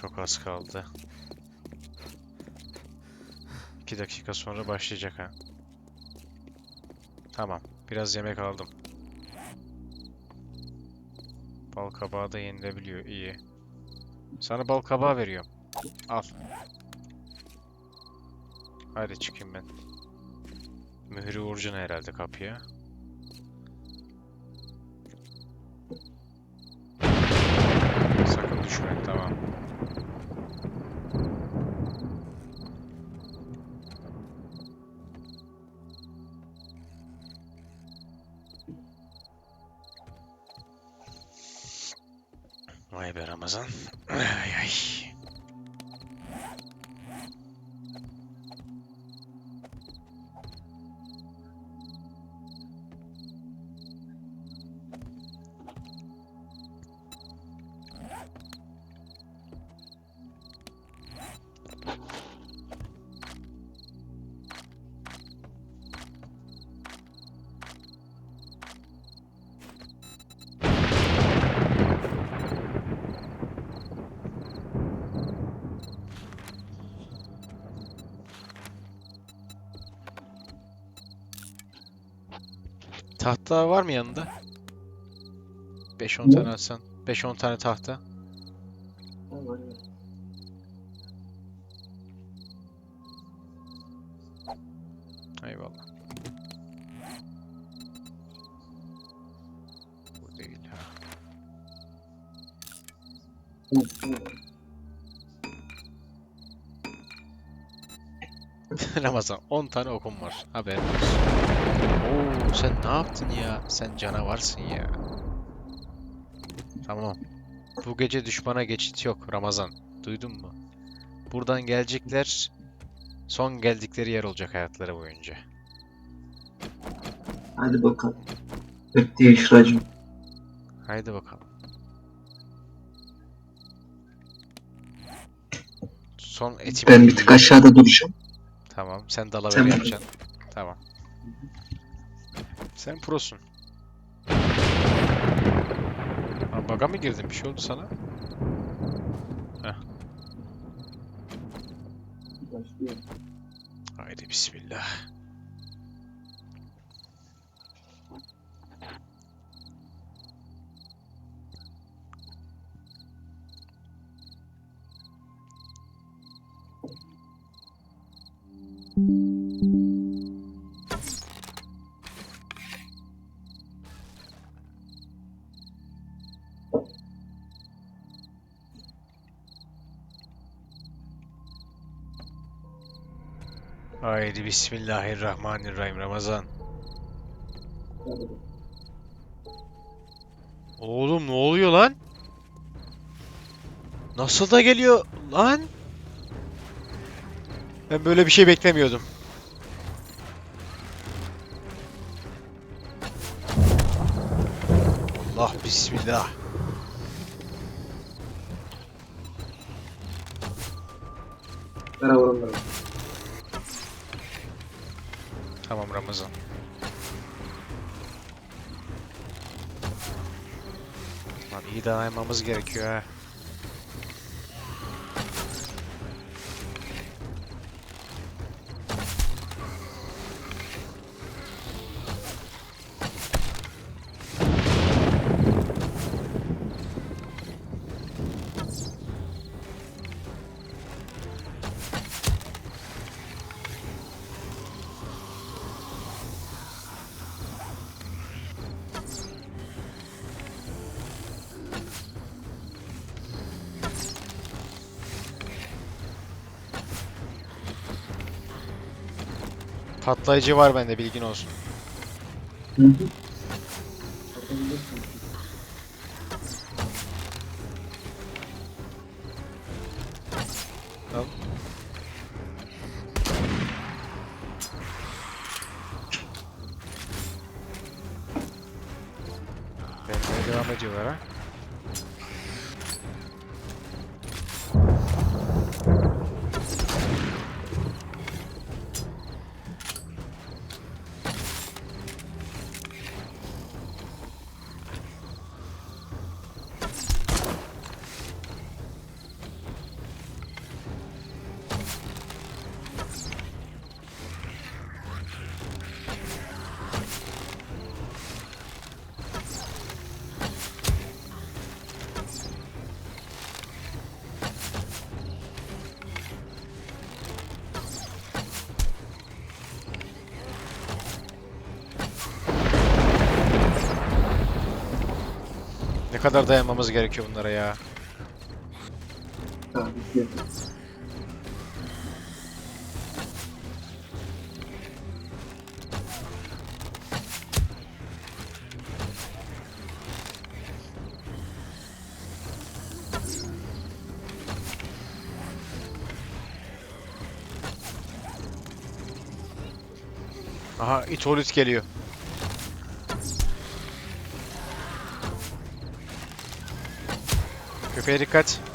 Çok az kaldı. 2 dakika sonra başlayacak ha. Tamam. Biraz yemek aldım. Bal kabağı da yenilebiliyor. iyi. Sana bal kabağı veriyorum. Al. Haydi çıkayım ben. Mührü vuracaksın herhalde kapıya. Sakın düşme. Tamam. Vay be Ramazan. Ay ay. Tahta var mı yanında? 5-10 Ne? tane atsan. 5-10 tane tahta. Eyvallah. Bu değil ha. Ramazan 10 tane okum var. Haberin olsun. Oo sen ne yaptın ya? Sen canavarsın ya. Tamam. Bu gece düşmana geçit yok Ramazan. Duydun mu? Buradan gelecekler. Son geldikleri yer olacak hayatları boyunca. Hadi bakalım. Bekleyin şuracım. Haydi bakalım. Son eti Ben bir tık aşağıda duracağım. Tamam. Sen dalaver Sen- yapacaksın. Tamam. Sen prosun. Ha, baga mı girdin? Bir şey oldu sana? Haydi bismillah. Haydi bismillahirrahmanirrahim Ramazan. Oğlum ne oluyor lan? Nasıl da geliyor lan? Ben böyle bir şey beklemiyordum. Allah bismillah. Merhaba. Tamam Ramazan. Lan iyi dayanmamız gerekiyor ha. Patlayıcı var bende bilgin olsun. Hı hı. Al. Benimle devam ediyorlar ha. Kadar dayanmamız gerekiyor bunlara ya. Aha itolit geliyor. Köpeğe dikkat.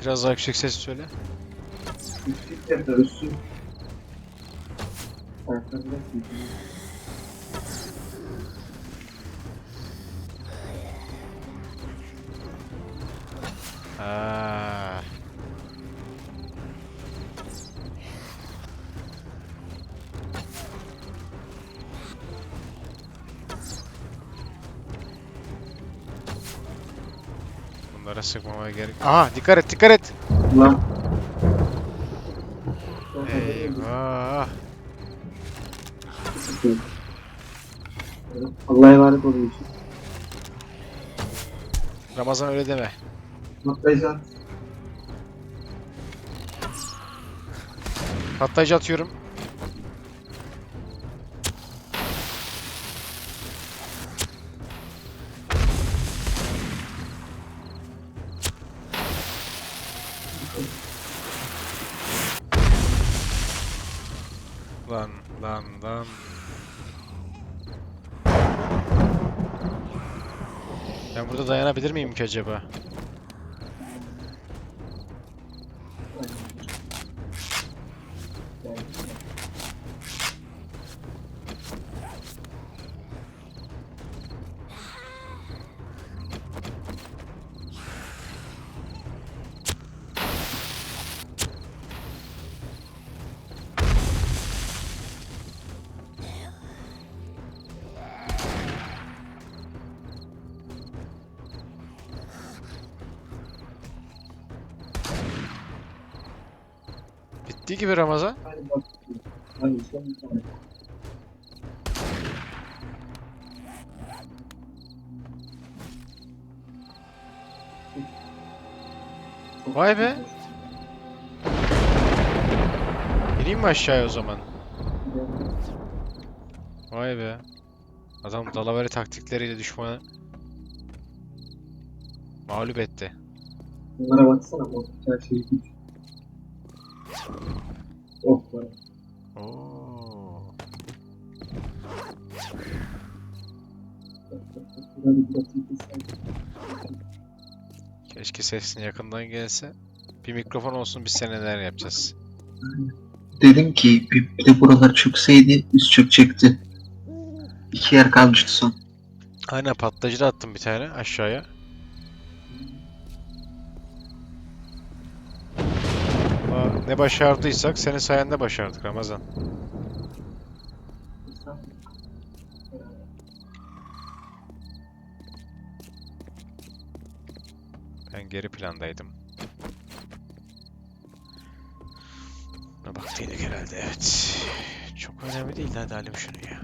Biraz daha yüksek ses söyle. Üstü. Yüksekler. Aa. Bunlara sıkmamaya gerek. Aha dikkat et dikkat et. Lan. Eyvah. Allah'a emanet olun için. Ramazan öyle deme. Matlayacağım. Patlayıcı atıyorum. Lan lan lan. Ben burada dayanabilir miyim ki acaba? Bitti gibi Ramazan. Vay be. İneyim mi aşağıya o zaman? Vay be. Adam dalavere taktikleriyle düşmanı mağlup etti. Bunlara baksana bu her şey. Oh. Oo. Keşke sesin yakından gelse. Bir mikrofon olsun biz seninle neler yapacağız. Dedim ki bir, bir de buralar çökseydi üst çökecekti. İki yer kalmıştı son. Aynen patlayıcı da attım bir tane aşağıya. Ne başardıysak senin sayende başardık Ramazan. Ben geri plandaydım. Buna baktıydık herhalde evet. Çok önemli değil hadi alayım şunu ya.